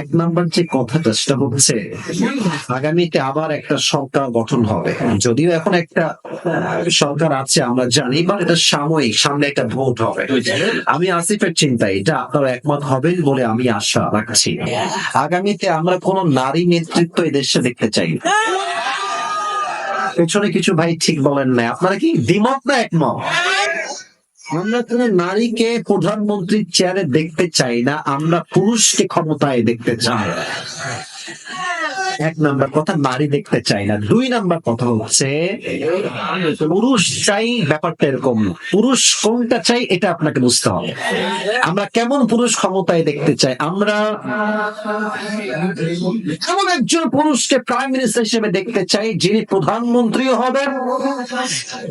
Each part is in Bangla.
এক নাম্বার যে কথাটা, সেটা হচ্ছে আগামীতে আবার একটা সরকার গঠন হবে। যদিও এখন একটা সরকার আছে, আমরা জানি বা এটা সাময়িক, সামনে একটা ভোট হবে। আমি আসিফের চিন্তা এটা আপনারা একমত হবেন বলে আমি আশা রাখছি। আগামীতে আমরা কোন নারী নেতৃত্ব এই দেশে দেখতে চাই। পেছনে কিছু ভাই ঠিক বলেন না আপনারা কি দ্বিমত না একমত? আমরা কোন নারীকে প্রধানমন্ত্রীর চেয়ারে দেখতে চাই না আমরা পুরুষকে ক্ষমতায় দেখতে চাই। এক নাম্বার কথা নারী দেখতে চাই না, দুই নাম্বার কথা হচ্ছে, পুরুষ চাই ব্যাপারটা এরকম, পুরুষ কোনটা চাই এটা আপনাকে বুঝতে হবে। আমরা কেমন পুরুষ ক্ষমতায় দেখতে চাই? আমরা এমন একজন পুরুষকে প্রাইম মিনিস্টার হিসেবে দেখতে চাই, যিনি প্রধানমন্ত্রীও হবেন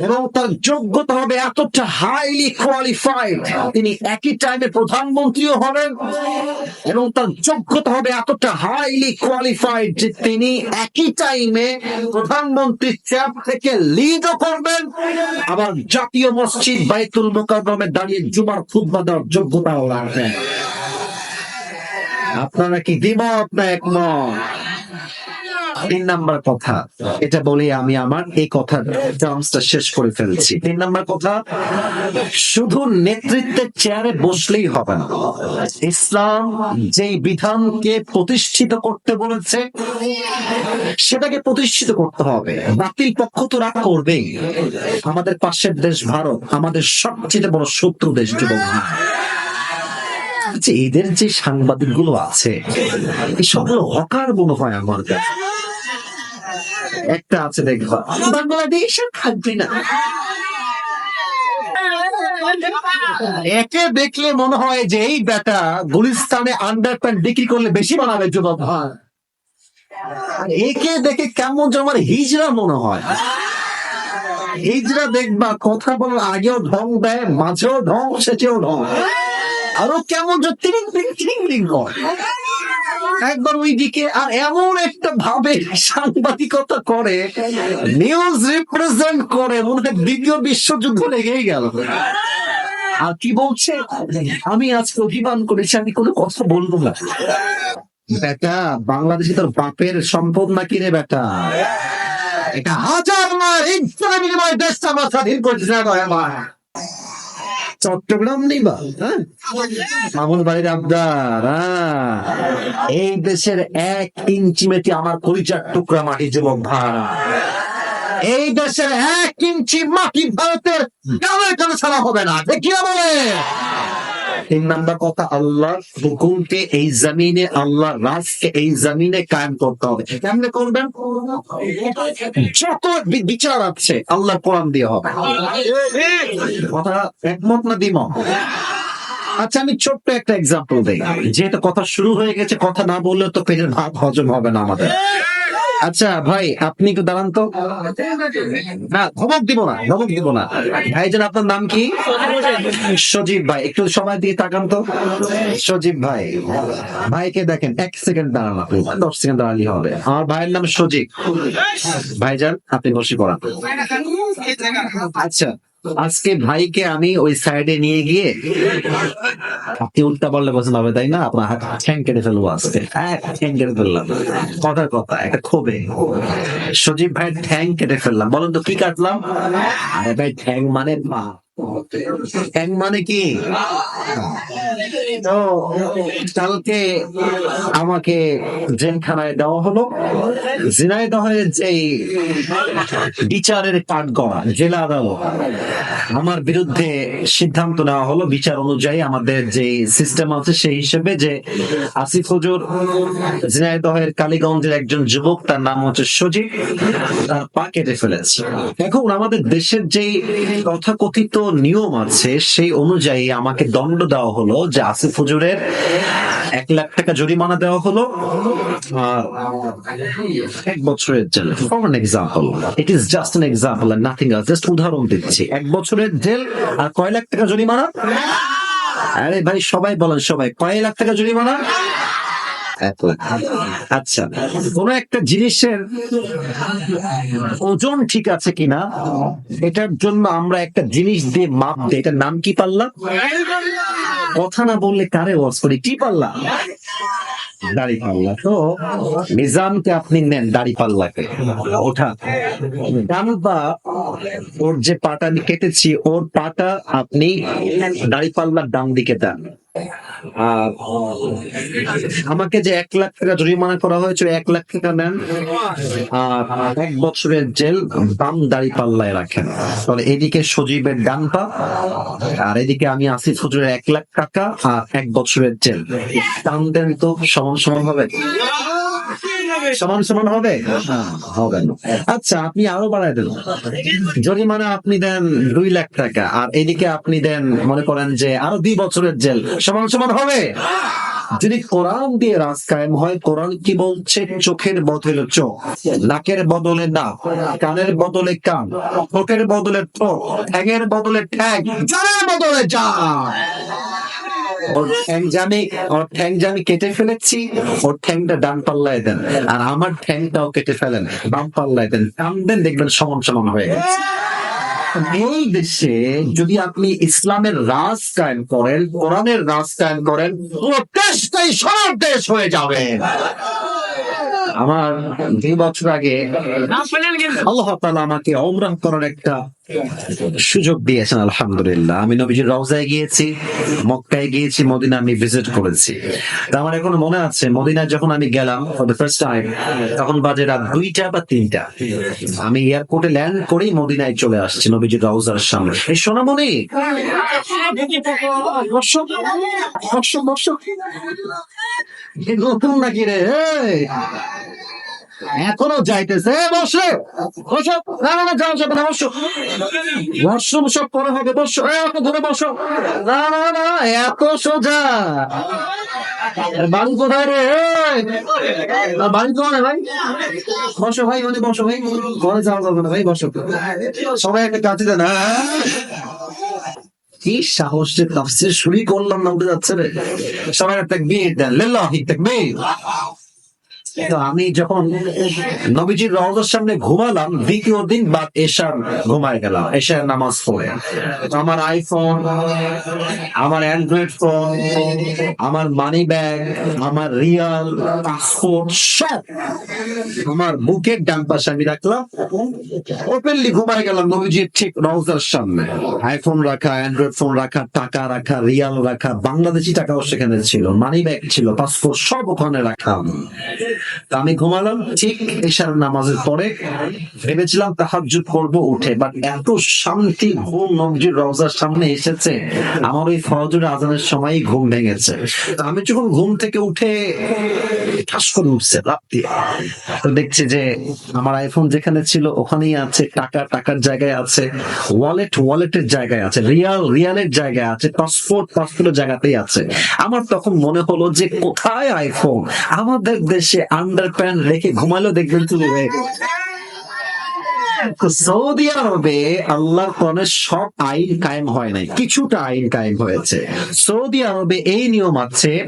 এবং তার যোগ্যতা হবে এতটা হাইলি কোয়ালিফাইড তিনি একই টাইমে প্রধানমন্ত্রীও হবেন এবং তার যোগ্যতা হবে এতটা হাইলি কোয়ালিফাইড তিনি একই টাইমে প্রধানমন্ত্রীর চেয়ার থেকে লিডও করবেন। আবার জাতীয় মসজিদ বাইতুল মোকারমে দাঁড়িয়ে জুমার খুতবা দেওয়ার যোগ্যতাও রাখবেন আপনারা কি দ্বিমত না একমত? তিন নাম্বার কথা, এটা বলে আমি আমার, এই কথার টার্মসটা শেষ করে ফেলছি। তিন নাম্বার কথা, শুধু নেতৃত্বের চেয়ারে বসলেই হবে না। ইসলাম যেই বিধানকে প্রতিষ্ঠিত করতে বলেছে, সেটাকে প্রতিষ্ঠিত করতে হবে। বাতিল পক্ষ তো রাগ করবেই। আমাদের পাশের দেশ ভারত, আমাদের সবচেয়ে বড় শত্রু দেশ যুবক যে এদের যে সাংবাদিকগুলো আছে এই সবগুলো হকার মনে হয় আমার কাছে। একটা আছে দেখবা বাংলাদেশ থাকবে না। একে দেখলে মনে হয় যে এই বেটা গুলিস্তানে আন্ডার প্যান্ট বিক্রি করলে বেশি বানাবে যুবক। ভাই একে দেখে কেমন যে আমার হিজড়া মনে হয়। হিজড়া দেখবা কথা বলার আগেও ঢং দেয় মাঝেও ঢং শেষেও ঢং। আরও কেমন যে তিরিং তিরিং তিরিং করে একবার ওইদিকে আর এমন একটা ভাবে সাংবাদিকতা করে নিউজ রিপ্রেজেন্ট করে, মনে দ্বিতীয় বিশ্বযুদ্ধ লেগেই গেল। আর কি বলছে? আমি আজকে অভিমান করেছি, আমি কোনো কথা বলব না। বেটা, বাংলাদেশে তোর বাপের সম্পদ নাকি রে বেটা? এটা হাজার নয় ইচ্ছার বিনিময়ে দেশটা করেছে না চট্টগ্রাম নিবা হ্যাঁ? মামুন বাড়ির আবদার হ্যাঁ। এই দেশের এক ইঞ্চি মেটি আমার পরিচার টুকরা মাটি, যুবক ভাড়া এই দেশের এক ইঞ্চি মাটি ভারতের কামে কামে ছাড়া হবে না। দেখিয়া বলে তিন নাম্বার কথা আল্লাহ হুকুমকে এই জমিনে আল্লাহ রাজকে এই জমিনে কায়েম করতে হবে। কেমনে করবেন? যত বিচার আছে আল্লাহ কোরআন দিয়ে হবে। কথা একমত না দিম আচ্ছা আমি ছোট্ট একটা এক্সাম্পল দেই। যেহেতু কথা শুরু হয়ে গেছে, কথা না বললে তো পেটের ভাত হজম হবে না আমাদের। আচ্ছা ভাই, আপনি একটু দাঁড়ান তো। না, ধমক দিব না, ধমক দিব না। ভাইজান, আপনার নাম কি? সজীব ভাই, একটু সময় দিয়ে তাকান তো। সজীব ভাই, ভাইকে দেখেন, এক সেকেন্ড দাঁড়ান আপনি, দশ সেকেন্ড দাঁড়ালি হবে। আমার ভাইয়ের নাম সজীব। ভাইজান, আপনি বসে পড়ান। আচ্ছা আজকে ভাইকে আমি ওই সাইডে নিয়ে গিয়ে আপনি উল্টা বললে পছন্দ হবে তাই না? আপনার হাত ঠ্যাং কেটে ফেলব আজকে। হ্যাঁ ঠ্যাং কেটে ফেললাম। কথার কথা, একটা ক্ষোভে। সজীব ভাই ঠ্যাং কেটে ফেললাম। বলেন তো, কি কাটলাম? ভাই, ঠ্যাং মানে পা। ঠ্যাং মানে কি? তো কালকে আমাকে জেলখানায় দেওয়া হলো। ঝিনাইদহের যে বিচারের কাঠগড়া জেলা আদালত। আমার বিরুদ্ধে সিদ্ধান্ত নেওয়া হলো, বিচার অনুযায়ী আমাদের যে সিস্টেম আছে সেই হিসেবে যে আসিফ হুজুর ঝিনাইদহের কালীগঞ্জের একজন যুবক, তার নাম হচ্ছে সজীব, তার পা কেটে ফেলেছে। এখন আমাদের দেশের যে তথাকথিত নিয়ম আছে, সেই অনুযায়ী আমাকে দণ্ড দেওয়া হলো যে আসিফ হুজুরের এক লাখ টাকা জরিমানা দেওয়া হলো। এক বছরের jail for an example it is just an example R nothing else just উদাহরণ দিচ্ছি। এক বছরের জেল আর কয় লাখ টাকা জরিমানা? আরে ভাই, সবাই বলেন সবাই। কয় লাখ টাকা জরিমানা। আচ্ছা কোন একটা জিনিসের ওজন ঠিক আছে কিনা, এটার জন্য আমরা একটা জিনিস দিয়ে মাপ দিই। এটার নাম কি পাল্লা? কথা না বললে কারে ওয়াজ করি? কি পাল্লা? দাড়ি পাল্লা। তো নিজামকে আপনি নেন দাড়ি পাল্লাকে। ওঠা। পা, ওর যে পাটা আমি কেটেছি, ওর পাটা আপনি দাড়ি পাল্লার ডান দিকে দেন। আমাকে যে এক লাখ টাকা জরিমানা করা হয়েছে এক লাখ টাকা নেন। আর এক বছরের জেল বাম দাড়ি পাল্লায় রাখেন। তাহলে এদিকে সজীবের ডান পা, আর এদিকে আমি আসি হুজুরের এক লাখ টাকা আর এক বছরের জেল। টান দেন তো সমান সমান হবে সমান সমান হবে? হবে। আচ্ছা আপনি আরও বাড়াই দেন। জরিমানা আপনি দেন দুই লাখ টাকা আর এদিকে আপনি দেন মনে করেন যে আরও দুই বছরের জেল। সমান সমান হবে? যদি কোরআন দিয়ে রাজ কায়েম হয় কোরআন কি বলছে? চোখের বদলে চোখ নাকের বদলে না কানের বদলে কান ঠোঁটের বদলে ঠোঁট ঠ্যাঙের বদলে ঠ্যাং বদলে যা ওর ঠ্যাং জানি ওর ঠ্যাং জানি কেটে ফেলেছি ওর ঠ্যাংটা ডান পাল্লায় দেন। আর আমার ঠ্যাংটাও কেটে ফেলেন। বাম পাল্লায় দেন। দেখবেন সমান সমান হয়ে গেছে। এই দেশে যদি আপনি ইসলামের রাজ কায়েম করেন কোরআনের রাজ কায়েম করেন পুরো দেশটাই সব দেশ হয়ে যাবে। আমার দুই বছর আগে আল্লাহ তাআলা আমাকে ওমরাহ করার একটা সুযোগ দিয়েছেন, আলহামদুলিল্লাহ। আমি নবীজির রওজায় গিয়েছি, মক্কায় গিয়েছি, মদিনা আমি ভিজিট করেছি। তা আমার এখন মনে আছে, মদিনায় যখন আমি গেলাম ফর দ্য ফার্স্ট টাইম তখন বাজে রাত দুইটা বা তিনটা। আমি এয়ারপোর্টে ল্যান্ড করেই মদিনায় চলে আসছি, নবীজির রওজার সামনে। এই সোনামণি! নতুন নাকি রে? এখনও যাইতেছে। বসো। বসো। না না যাও যাবে না, বসো। বর্ষ সব পরে হবে, বসো। ধরে বসো। না না না এত সোজা। বাড়ি কোথায় রে? বাড়ি কোথায় ভাই? বসো ভাই মানে বসো ভাই। ঘরে যাওয়া যাবে না ভাই, বসো। সবাই একটা কাছে দেন? কি সাহস যে তাফসির শুরু করলাম না, উঠে যাচ্ছে রে। সবাই একটা বিয়ে দেন। লিল্লাহি আমি যখন নবীজির রওজার সামনে ঘুমালাম, দ্বিতীয় দিন বাদ এশার ঘুমায় গেলাম, এশার নামাজ পড়ে। আমার আইফোন আমার অ্যান্ড্রয়েড ফোন আমার মানি ব্যাগ আমার রিয়াল পাসপোর্ট সব আমার বুকের ডান পাশে আমি রাখলাম ওপেনলি ঘুমায় গেলাম নবীজির ঠিক রওজার সামনে। আইফোন রাখা অ্যান্ড্রয়েড ফোন রাখা, টাকা রাখা রিয়াল রাখা, বাংলাদেশি টাকাও সেখানে ছিল মানি ব্যাগ ছিল পাসপোর্ট সব ওখানে রাখা। আমি ঘুমালাম, ঠিক এশার নামাজের পরে ভেবেছিলাম তাহাজ্জুদ করব উঠে বাট এত শান্তি ঘুম নবজির রওজার সামনে এসেছে, আমার ওই ফজর আজানের সময় ঘুম ভেঙেছে। আমি যখন ঘুম থেকে উঠে ঠাস করে উঠছে, রাত তো দেখছি যে আমার আইফোন যেখানে ছিল ওখানেই আছে, টাকা টাকার জায়গায় আছে ওয়ালেট ওয়ালেটের জায়গায় আছে রিয়াল রিয়ালের জায়গায় আছে পাসপোর্ট পাসপোর্টের জায়গাতেই আছে। আমার তখন মনে হলো যে কোথায় আইফোন আমাদের দেশে আন্ডার প্যান্ট রেখে ঘুমালো দেখবেন তুমি হয়ে সৌদি আরবে কোরআনের সব আইন কায়েম হয় নাই, কিছুটা আইন কায়েম হয়েছে। সৌদি আরবে এই নিয়ম আছে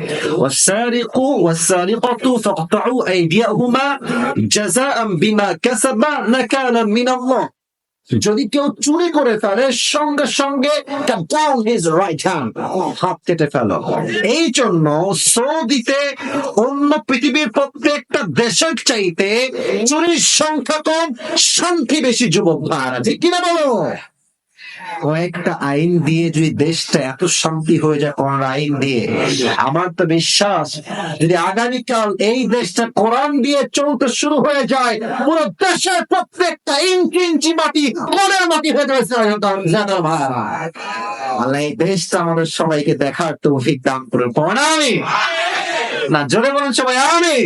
বিমা যদি কেউ চুরি করে ফেলে, সঙ্গে সঙ্গে হাত কেটে ফেলো। এই জন্য সৌদিতে অন্য পৃথিবীর প্রত্যেকটা দেশের চাইতে চুরির সংখ্যা কম, শান্তি বেশি, যুবক ভাড়া ঠিক কিনা বলো? কয়েকটা আইন দিয়ে যদি দেশটা এত শান্তি হয়ে যায় কোরআন আইন দিয়ে? আমার তো বিশ্বাস, যদি আগামীকাল এই দেশটা কোরআন দিয়ে চলতে শুরু হয়ে যায়, পুরো দেশের প্রত্যেকটা ইঞ্চি ইঞ্চি মাটি কোরআন মাটি হয়ে যাবে আল্লাহ, এই দেশটা আমাদের সবাইকে দেখার তৌফিক দান করে পড়ামি না, জোরে বলুন সবাই আমি।